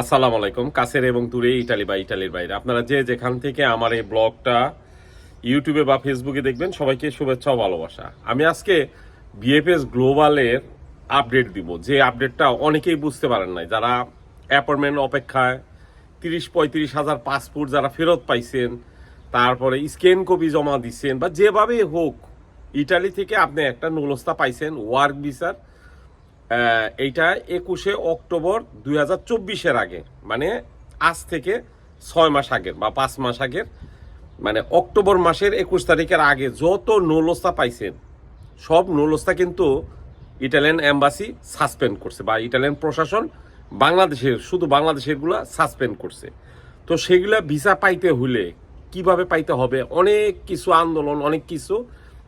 আসসালামু আলাইকুম, কাছের এবং দূরে ইটালি বা ইটালির বাইরে। আপনারা যে যেখান থেকে আমার এই ব্লগটা ইউটিউবে বা ফেসবুকে দেখবেন, সবাইকে শুভেচ্ছা ও ভালোবাসা। আমি আজকে বিএফএস গ্লোবালের আপডেট দিব। যে আপডেটটা অনেকেই বুঝতে পারেন নাই। যারা অ্যাপয়েন্টমেন্ট অপেক্ষায় তিরিশ, পঁয়ত্রিশ হাজার পাসপোর্ট যারা ফেরত পাইছেন, তারপরে স্ক্যান কপি জমা দিচ্ছেন বা যেভাবে হোক, ইটালি থেকে আপনি একটা নুলস্তা পাইছেন, ওয়ার্ক ভিসার এইটা একুশে অক্টোবর দুই হাজার চব্বিশের আগে। মানে আজ থেকে ছয় মাস আগের বা পাঁচ মাস আগের। মানে অক্টোবর মাসের একুশ তারিখের আগে যত নৌলস্তা পাইছেন, সব নৌলস্তা কিন্তু ইটালিয়ান এম্বাসি সাসপেন্ড করছে বা ইটালিয়ান প্রশাসন বাংলাদেশের, শুধু বাংলাদেশেরগুলা সাসপেন্ড করছে। তো সেগুলা ভিসা পাইতে হলে কীভাবে পাইতে হবে? অনেক কিছু আন্দোলন, অনেক কিছু।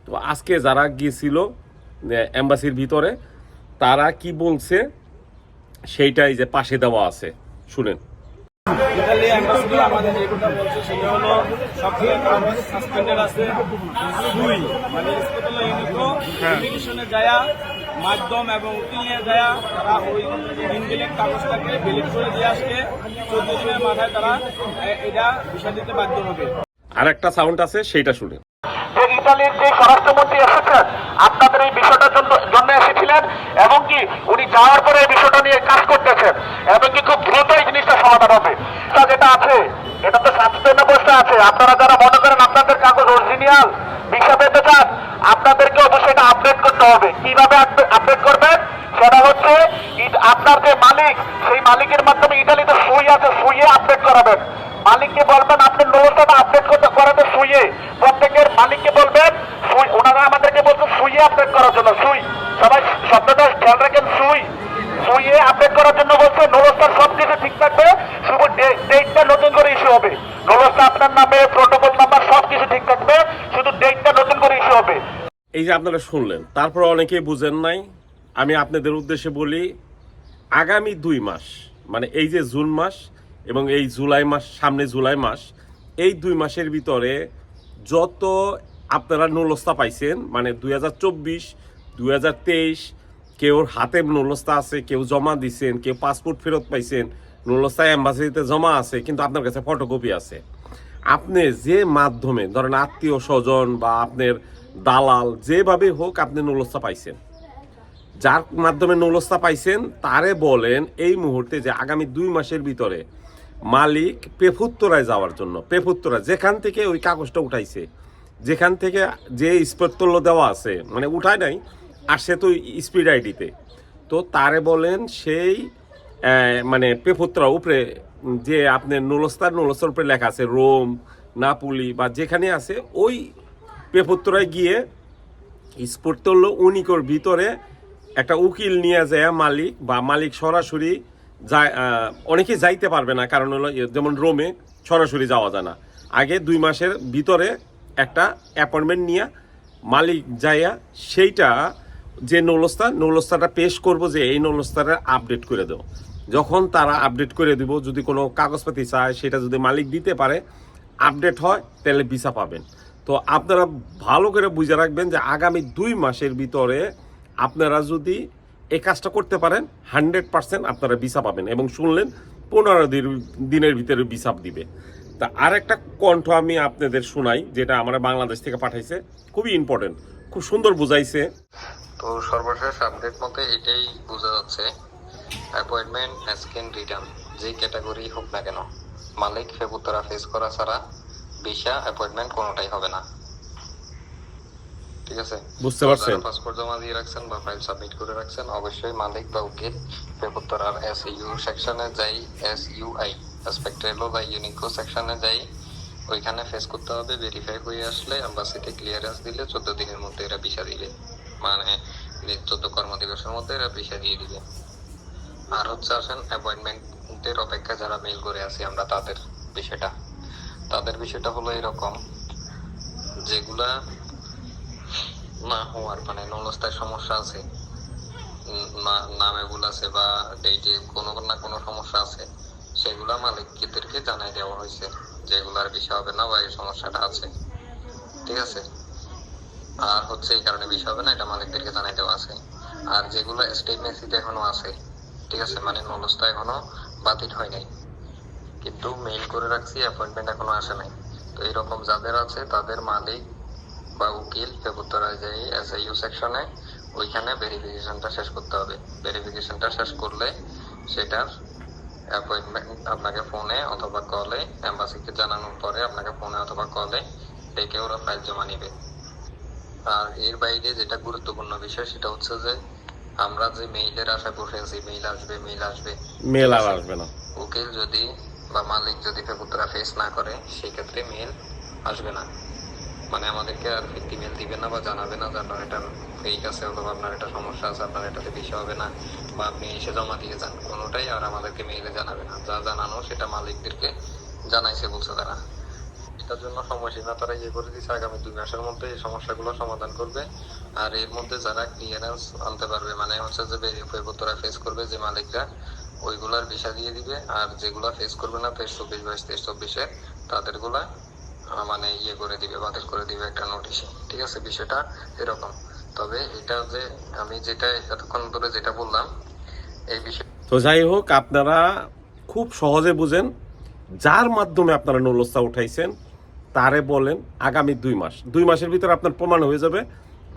তো আজকে যারা গিয়েছিল এম্বাসির ভিতরে তারা কি বলছে? সেইটাই যে পাশে দেওয়া আছে। শুনেন। ইতালি অ্যাম্বাসিডি আমাদের যেটা বলছে সেটা হলো সব থেকে সাসপেন্ডেড আছে দুই মানে স্পেশাল ইউনিকো ইমিগ্রেশনে যায়া মাধ্যম এবং উকিল নিয়ে যায়া তারা ওই ইনভ্যালিড কাগজটাকে ভ্যালিড করে দিয়ে আসলে চোদ্দ দিনের মাথায় তারা এটা বিষয় দিতে বাধ্য হবে। আর একটা সাউন্ড আছে সেইটা শুনেন। ইতালির যে স্বরাষ্ট্রমন্ত্রী এসেছেন, আপনাদের এই বিষয়টার জন্য জন্য এসেছিলেন এবং কি উনি যাওয়ার পরে এই বিষয়টা নিয়ে কাজ করতেছেন এবং কি খুব দ্রুত এই জিনিসটা সমাধান হবে। যেটা আছে, এটা তো অবস্থা আছে। আপনারা যারা মনে করেন আপনাদের কাগজ অরিজিনাল ভিসা পেতে চান আপনাদেরকে অবশ্যই এটা আপডেট করতে হবে। কীভাবে আপডেট করবেন? সেটা হচ্ছে আপনার যে মালিক, সেই মালিকের মাধ্যমে ইটালিতে সুই আছে সুইয়ে আপডেট করাবেন। মালিককে বলবেন, আপনি নোটটা আপডেট করতে করাতে সুইয়ে প্রত্যেকের মালিককে বলবেন সুই ওনারা আমাদেরকে বলছেন সুইয়ে আপডেট করার জন্য, সুই। সবাই শব্দটা খেয়াল রাখেন, সুই। সুইয়ে আপডেট করার জন্য বলছে নোলস্টার সব কিছু ঠিক থাকবে, শুধু ডেটটা নতুন করে ইস্যু হবে। নোলস্টা আপনার নামে প্রোটোকল নাম্বার সব কিছু ঠিক থাকবে শুধু ডেটটা নতুন করে ইস্যু হবে এই যে আপনারা শুনলেন, তারপর অনেকেই বুঝেন নাই। আমি আপনাদের উদ্দেশ্যে বলি, আগামী দুই মাস মানে এই যে জুন মাস এবং এই জুলাই মাস, সামনে জুলাই মাস, এই দুই মাসের ভিতরে যত আপনারা নুলস্তা পাইছেন মানে দুই হাজার চব্বিশ, দুই হাজার তেইশ কেউর হাতে নুলস্তা আছে, কেউ জমা দিছেন, কেউ পাসপোর্ট ফেরত পাইছেন নুলস্তা অ্যাম্বাসিতে জমা আছে, কিন্তু আপনার কাছে ফটোকপি আছে। আপনি যে মাধ্যমে, ধরেন আত্মীয় স্বজন বা আপনার দালাল, যেভাবে হোক আপনি নুলস্তা পাইছেন। যার মাধ্যমে নৌলস্তা পাইছেন, তারে বলেন এই মুহূর্তে যে আগামী দুই মাসের ভিতরে মালিক পেফুত্তরায় যাওয়ার জন্য পেফুত্তরা যেখান থেকে ওই কাগজটা উঠাইছে, যেখান থেকে যে স্পেত্তল্য দেওয়া আছে মানে উঠায় নাই, আর সে তো স্পিড আইডিতে। তো তারে বলেন সেই মানে পেফুত্তরা উপরে যে আপনার নুলস্তার নুলস্তার উপরে লেখা আছে, রোম, নাপুলি বা যেখানে আছে, ওই পেফুত্তরায় গিয়ে স্পোর্ট হলো উনিকোর ভিতরে একটা উকিল নিয়ে যায় মালিক বা মালিক সরাসরি যায় অনেকে যাইতে পারবে না, কারণ হলো যেমন রোমে সরাসরি যাওয়া যায় না। আগে দুই মাসের ভিতরে একটা অ্যাপয়েন্টমেন্ট নিয়ে মালিক যাইয়া সেইটা যে নৌলস্তা নৌলস্তাটা পেশ করব যে এই নৌলস্তাটা আপডেট করে দেবো। যখন তারা আপডেট করে দিব, যদি কোনো কাগজপাতি চায়, সেটা যদি মালিক দিতে পারে, আপডেট হয়, তাহলে ভিসা পাবেন। তো আপনারা ভালো করে বুঝে রাখবেন যে আগামী দুই মাসের ভিতরে আপনারা যদি এই কাজটা করতে পারেন, হান্ড্রেড পার্সেন্ট আপনারা ভিসা পাবেন এবং শুনলেন পনেরো দিন, দিনের ভিতরে ভিসা দিবে। তা আর একটা কণ্ঠ আমি আপনাদের শোনাই, যেটা আমরা বাংলাদেশ থেকে পাঠাইছে, খুবই ইম্পর্টেন্ট খুব সুন্দর বুঝাইছে। তো সর্বশেষ আপডেট মতে এটাই বোঝা যাচ্ছে অ্যাপয়েন্টমেন্ট স্ক্যান রিটার্ন যে ক্যাটাগরি হোক না কেন, মালিক ফেবুতরা ফেস করা ছাড়া ভিসা অ্যাপয়েন্টমেন্ট কোনোটাই হবে না। ঠিক আছে? বুঝতে পারছেন? পাসপোর্ট জমা দিয়ে রাখছেন বা ফাইল সাবমিট করে রাখছেন অবশ্যই মালিক বা উকিল এস ইউ সেকশনে যাই এস ইউ আই বা ইউনিকো সেকশনে যাই ওইখানে ফেস করতে হবে ভেরিফাই হয়ে আসলে অ্যাম্বাসিতে ক্লিয়ারেন্স দিলে চোদ্দ দিনের মধ্যে এরা ভিসা দিলে মানে চোদ্দ কর্মদিবসের মধ্যে এরা ভিসা দিয়ে দিবে। আর হচ্ছে আসেন অ্যাপয়েন্টমেন্টের অপেক্ষা যারা মেল করে আছি আমরা তাদের বিষয়টা। তাদের বিষয়টা হলো এরকম, যেগুলা না হওয়ার মানে নলস্তায় সমস্যা আছে নামে ভুল আছে বা ডেটে কোনো না কোনো সমস্যা আছে, সেগুলা মালিকদেরকে জানাই দেওয়া হয়েছে যেগুলার বিষয় হবে না বা এই সমস্যাটা আছে, ঠিক আছে? আর হচ্ছে এই কারণে বিষয় হবে না, এটা মালিকদেরকে জানাই দেওয়া আছে। আর যেগুলো স্টেট মেসিতে এখনও আছে, ঠিক আছে? মানে নলস্তা এখনও বাতিল হয় নাই। কিন্তু মেইল করে রাখছি অ্যাপয়েন্টমেন্ট এখনও আসে নাই। তো এরকম যাদের আছে তাদের মালিক বা উকিল পেপুত্তরায় যাই এসআইইউ সেকশনে ওইখানে ভেরিফিকেশনটা শেষ করতে হবে। ভেরিফিকেশনটা শেষ করলে সেটার অ্যাপয়েন্টমেন্ট আপনাকে ফোনে অথবা কলে এম্বাসিকে জানানোর পরে আপনাকে ফোনে অথবা কলে ডেকে ওরা ফাইল জমা নিবে। আর এর বাইরে যেটা গুরুত্বপূর্ণ বিষয় সেটা হচ্ছে যে আমরা যে মেইলের আশায় বসে আছি মেইল আসবে মেইল আসবে। মেল আর আসবে না। উকিল যদি বা মালিক যদি পেপুত্রা ফেস না করে, সেই ক্ষেত্রে মেল আসবে না। মানে আমাদেরকে আর ফিরতি মেল দিবে না বা জানাবে না যে আপনার এটা ফেক আছে অথবা আপনার এটা সমস্যা আছে, আপনার এটাতে বেশি হবে না বা আপনি এসে জমা দিয়ে যান। কোনোটাই আর আমাদেরকে মেইলে জানাবে না। যা জানানো সেটা মালিকদেরকে জানাইছে বলছে তারা। এটার জন্য সময়সীমা তারা ইয়ে করে দিচ্ছে আগামী দুই মাসের মধ্যে এই সমস্যাগুলো সমাধান করবে। আর এর মধ্যে যারা ক্লিয়ারেন্স আনতে পারবে মানে হচ্ছে যে পেপুত্রা ফেস করবে যে মালিকরা ওইগুলার ভিসা দিয়ে দিবে, আর যেগুলা ফেস করবে না ফেস চব্বিশ বাইশ, তেইশ চব্বিশে, তাদেরগুলা মানে ইয়ে করে দিবে, বাতিল করে দিবে একটা নোটিশে ঠিক আছে? বিষয়টা এরকম। তবে এটা যে আমি যেটা এতক্ষণ ধরে যেটা বললাম, এই বিষয় তো যাই হোক, আপনারা খুব সহজে বুঝেন, যার মাধ্যমে আপনারা নলস্তা উঠাইছেন, তারে বলেন আগামী দুই মাস। দুই মাসের ভিতরে আপনার প্রমাণ হয়ে যাবে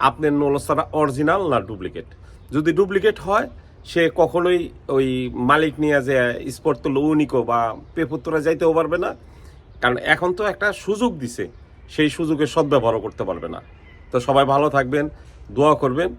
আপনার নলস্তাটা অরিজিনাল না ডুপ্লিকেট যদি ডুপ্লিকেট হয় সে কখনোই ওই মালিক নিয়ে যে স্পট তো লৌনিকো বা পেপুত্তরা যাইতেও পারবে না। কারণ এখন তো একটা সুযোগ দিছে, সেই সুযোগের সদ্ব্যবহারও করতে পারবে না। তো সবাই ভালো থাকবেন, দোয়া করবেন।